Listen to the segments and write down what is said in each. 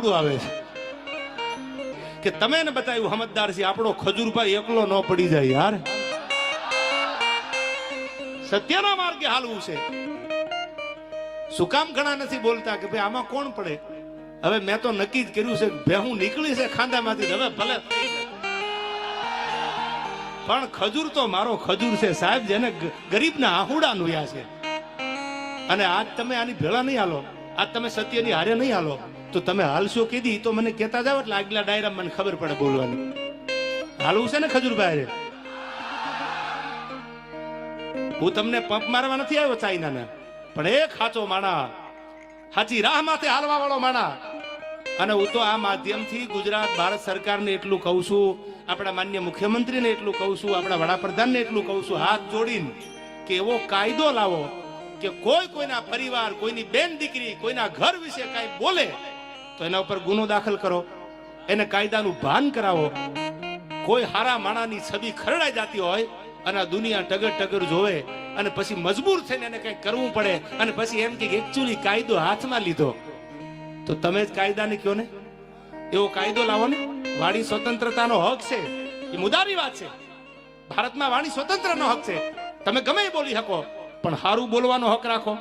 આફડું આવે છે કે તમે ને બતાવ્યું સમજદાર છે, આપણો ખજૂરભાઈ એકલો ન પડી જાય યાર. સત્યના માર્ગે હાલવું છે. શું ઘણા નથી બોલતા કે ભાઈ, આમાં કોણ પડે? હવે મેં તો નક્કી જ કર્યું છે કે હું નીકળી છે ખાંદામાંથી હવે ભલે પણ ખજૂર તો મારો ખજૂર છે સાહેબ, જેને ગરીબના આહુડા નુયા છે. અને આજ તમે આની ભેળા નહીં હાલો. આજ તમે સત્યની હારે નહીં હાલો. તો તમે હાલશો કીધી? તો મને કહેતા જાવ એટલે આગલા ડાયરા મને ખબર પડે બોલવાની. હાલવું છે ને ખજૂરભાઈ હું તમને પંપ મારવા નથી આવ્યો ચાઇનાને. પણ એક સાચો માણા સાચી રાહ માથે હાલવા વાળો માણા. અને હું તો આ માધ્યમથી ગુજરાત, ભારત સરકારને એટલું કહું છું, આપણા માન્ય મુખ્યમંત્રીને એટલું કહું છું, આપણા વડાપ્રધાનને એટલું કહું છું, હાથ જોડીને કે એવો કાયદો લાવો કે કોઈ કોઈના પરિવાર, કોઈની બેન દીકરી, કોઈના ઘર વિશે કાંઈ બોલે તો એના ઉપર ગુનો દાખલ કરો. એને કાયદાનું ભાન કરાવો. કોઈ હારા માણાની છબી ખરડાઈ જતી હોય અને દુનિયા ટગર ટગર જોવે અને પછી મજબૂર થઈને એને કંઈક કરવું પડે અને પછી એમ કે એકચ્યુઅલી કાયદો હાથમાં લીધો. તો તમે જ કાયદાને કયો ને? એવો કાયદો લાવો ને. વાણી સ્વતંત્રતાનો હક છે. એ મુદારી વાત છે. ભારતમાં વાણી સ્વતંત્રનો હક છે. તમે ગમે બોલી શકો, પણ સારું બોલવાનો હક રાખો.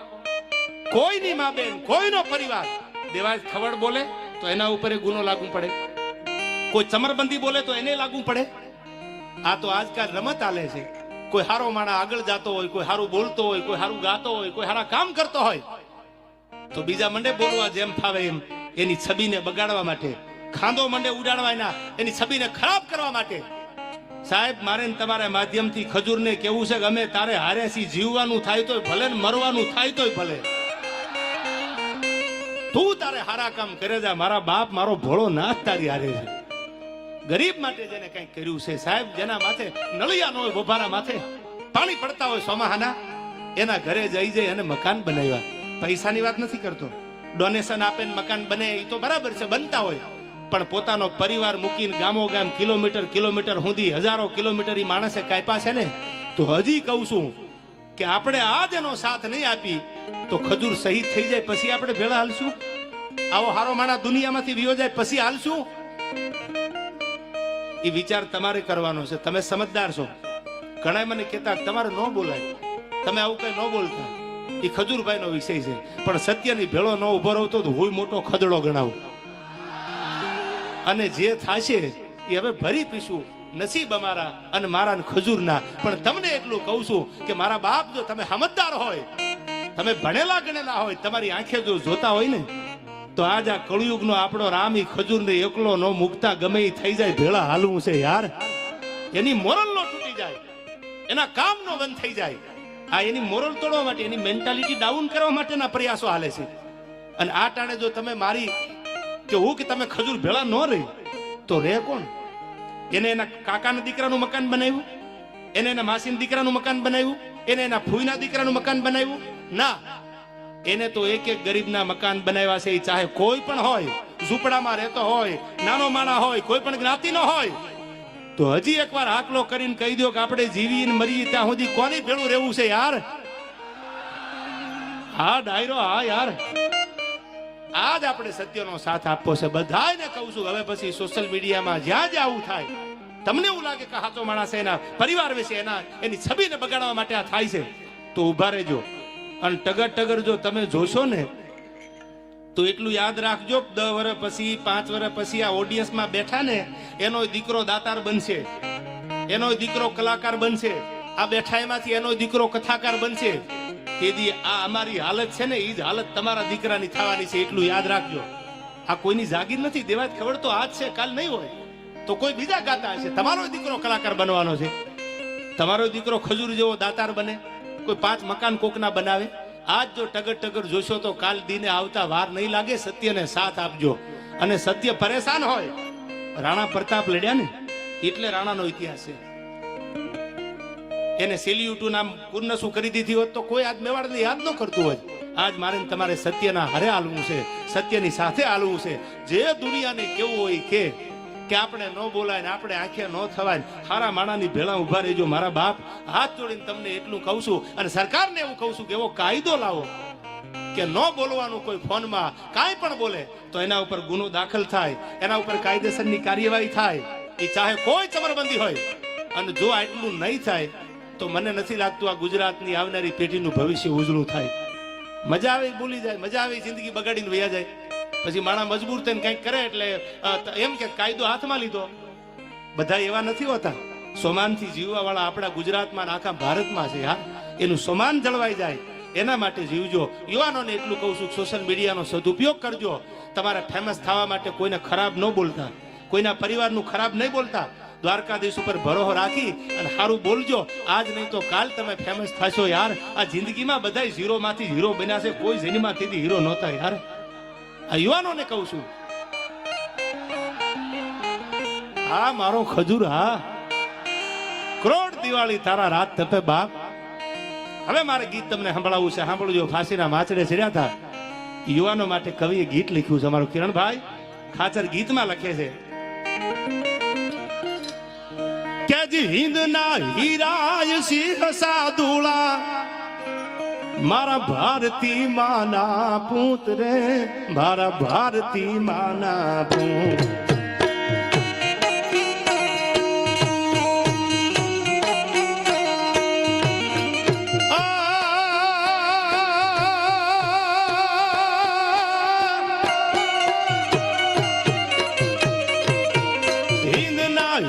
કોઈની મા બેન, કોઈનો પરિવાર દેવાજ ખબર બોલે તો એના ઉપર ગુનો લાગુ પડે. કોઈ ચમરબંધી બોલે તો એને લાગુ પડે. આ તો આજકાલ રમત આલે છે. કોઈ હારો માણા આગળ જાતો હોય, કોઈ હારું બોલતો હોય, કોઈ હારું ગાતો હોય, કોઈ હારા કામ કરતો હોય, તો બીજા મંડે બોલવા જેમ ફાવે એમ. એની છબીને બગાડવા માટે ખાંદો મંડે ઉડાડવા એના, એની છબીને ખરાબ કરવા માટે. સાહેબ, મારે તમારા માધ્યમથી ખજૂરને કેવું છે કે અમે તારે હારેસી જીવવાનું થાય તોય ભલે ને મરવાનું થાય તોય ભલે. તું તારે હારા કામ કરે છે મારા બાપ, મારો ભોળો નાથ તારી હારે છે. ગરીબ માટે જેને કંઈક કર્યું છે, સાહેબ, જેના માથે નળિયા ન હોય બોભારા માથે પાણી પડતા હોય સોમાહાના એના ઘરે જઈ જઈ અને મકાન બનાવ્યા. પૈસાની વાત નથી કરતો. ડોનેશન આપે ને મકાન બને એ તો બરાબર છે, બનતા હોય. પણ પોતાનો પરિવાર મૂકીને ગામો ગામ કિલોમીટર કિલોમીટર સુધી હજારો કિલોમીટર એ માણસે કાપ્યા છે ને, તો હજી કહું છું કે આપણે આ જ એનો સાથ નહીં આપી તો ખજૂર શહીદ થઈ જાય, પછી આપણે ભેળા હાલશું? આવો હારો માણા દુનિયામાંથી વિયો જાય, પછી હાલશું? એ વિચાર તમારે કરવાનો છે. તમે સમજદાર છો. ઘણા મને કહેતા, તમારે ન બોલાય. તમે આવું કઈ ન બોલતા. એ ખજૂરભાઈ નો વિષય છે. પણ સત્યની ભેળો ન ઊભો રહતો તો હોય મોટો ખદડો ગણાવું. અને જે થાશે, એ હવે ભરી પીશું. નસીબ અમારા અને મારા ખજૂર ખજૂરના. પણ તમને એટલું કહું છું કે મારા બાપ જો તમે સમજદાર હોય તમે ભણેલા ગણેલા હોય, તમારી આંખે જો જોતા હોય ને, તો આજ આ કળિયુગનો આપણો રામ ઈ ખજૂરને એકલો ન મુકતા ગમે એ થઈ જાય, ભેળા હાલવું છે યાર. એની મોરલ નો તૂટી જાય, એના કામ નો બંધ થઈ જાય. આ એની મોરલ તોડવા માટે, એની મેન્ટાલિટી ડાઉન કરવા માટેના પ્રયાસો હાલે છે. અને આ ટાણે જો તમે મારી કે હું કે તમે ખજૂર ભેળા ન રહી, તો રે કોણ? એને એના કાકાના દીકરાનું મકાન બનાવ્યું? એને એના માસીના દીકરાનું મકાન બનાવ્યું, એને એના ફૂઈના દીકરાનું મકાન બનાવ્યું. ના, એને તો એક એક ગરીબના મકાન બનાવ્યા છે એ ચાહે કોઈ પણ હોય, ઝૂંપડામાં રહેતો હોય, નાનો માણા હોય, કોઈ પણ જ્ઞાતિનો હોય, તો હજી એકવાર હાકલો કરીને કહી દો કે આપણે જીવી મરીએ ત્યાં સુધી કોની ભેળું રહેવું છે યાર? હા, ડાયરો, હા, યાર. આજ આપણે સત્યનો સાથ આપવો છે. બધાને કહું છું, હવે પછી સોશિયલ મીડિયામાં જ્યાં જ્યાં આવું થાય તમને એવું લાગે કે સાચો માણસ એના પરિવાર વિશે એના, એની છબીને બગાડવા માટે આ થાય છે, તો ઊભા રહેજો. અને ટગર ટગર જો તમે જોશો ને, તો એટલું યાદ રાખજો, દસ વર્ષ પછી, પાંચ વર્ષ પછી આ ઓડિયન્સમાં બેઠા ને, એનો દીકરો દાતાર બનશે. એનો દીકરો કલાકાર બનશે. આ બેઠા એમાંથી એનો દીકરો કથાકાર બનશે. તેથી આ અમારી હાલત છે ને એ જ હાલત તમારા દીકરાની થવાની છે, એટલું યાદ રાખજો. આ કોઈની જાગીર નથી દેવાય ખબર તો આજ છે, કાલ નહીં હોય. તો કોઈ બીજા ગાતા હશે? તમારો દીકરો કલાકાર બનવાનો છે. તમારો દીકરો ખજૂર જેવો દાતાર બને. કોઈ પાંચ મકાન કોકના બનાવે. આજ જો ટગર ટગર જોશો તો કાલ દીને આવતા વાર નહીં લાગે, સત્યને સાથ આપજો. અને સત્ય પરેશાન હોય. રાણા પ્રતાપ લડ્યા ને, એટલે રાણાનો ઇતિહાસ છે. એને સેલ્યુટુ નામ કુર્નસું કરી દીધી હોત તો કોઈ આજ મેવાડને યાદ ન કરતું હોય આજ મારે તમારે સત્યના હરે હાલવું છે. સત્યની સાથે હાલવું છે. જે દુનિયાને કેવું હોય કે. કે આપણે ન બોલાય ને આપણે આંખે ન થવાય હારા માણાની ભેળા ઊભા રહેજો, મારા બાપ. હાથ જોડીને તમને એટલું કહું છું અને સરકારને એવું કહું છું કે એવો કાયદો લાવો કે ન બોલવાનું કોઈ ફોનમાં, કાંઈ પણ બોલે, તો એના ઉપર ગુનો દાખલ થાય, એના ઉપર કાયદેસરની કાર્યવાહી થાય. એ ચાહે કોઈ ચમરબંધી હોય. અને જો આટલું નહીં થાય, તો મને નથી લાગતું આ ગુજરાતની આવનારી પેઢીનું ભવિષ્ય ઉજળું થાય. મજા આવે બોલી જાય, મજા આવે જિંદગી બગાડીને વયા જાય. પછી માણા મજબૂર થઈને કંઈક કરે એટલે એમ કે કાયદો હાથમાં લીધો. બધા એવા નથી હોતા. સોમાનથી જીવવા વાળા આપણા ગુજરાતમાં આખા ભારતમાં છે યાર એનું સમાન જળવાઈ જાય. એના માટે જીવજો. યુવાનોને એટલું કહું છું, સોશિયલ મીડિયાનો સદુપયોગ કરજો. તમારે ફેમસ થવા માટે કોઈને ખરાબ ન બોલતા. કોઈના પરિવારનું ખરાબ નહીં બોલતા. દ્વારકાધીશ ઉપર ભરોહો રાખી અને સારું બોલજો. આજ નહીં તો કાલ તમે ફેમસ થશો યાર. આ જિંદગીમાં બધાય ઝીરો માંથી હીરો બન્યા છે. કોઈ જેનીમાંથી હીરો નહોતા યાર. આ યુવાનોને કહું છું. હા, મારો ખજૂર, હા. કરોડ દિવાળી તારા રાત તપે બાપ. હવે મારે ગીત તમને સંભળાવવું છે. સાંભળજો, ફાંસીના માચડે ચડ્યા હતા. યુવાનો માટે કવિએ ગીત લખ્યું છે. અમારો કિરણભાઈ ખાચર ગીતમાં લખે છે. કે જી હિંદના હીરા સિંહ સાદુળા મારા ભારતી માના પૂત રે મારા ભારતી માના પૂત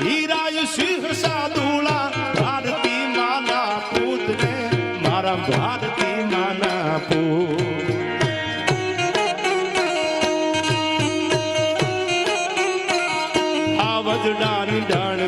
હીરાય સિંહ આ વજડાની ડાણ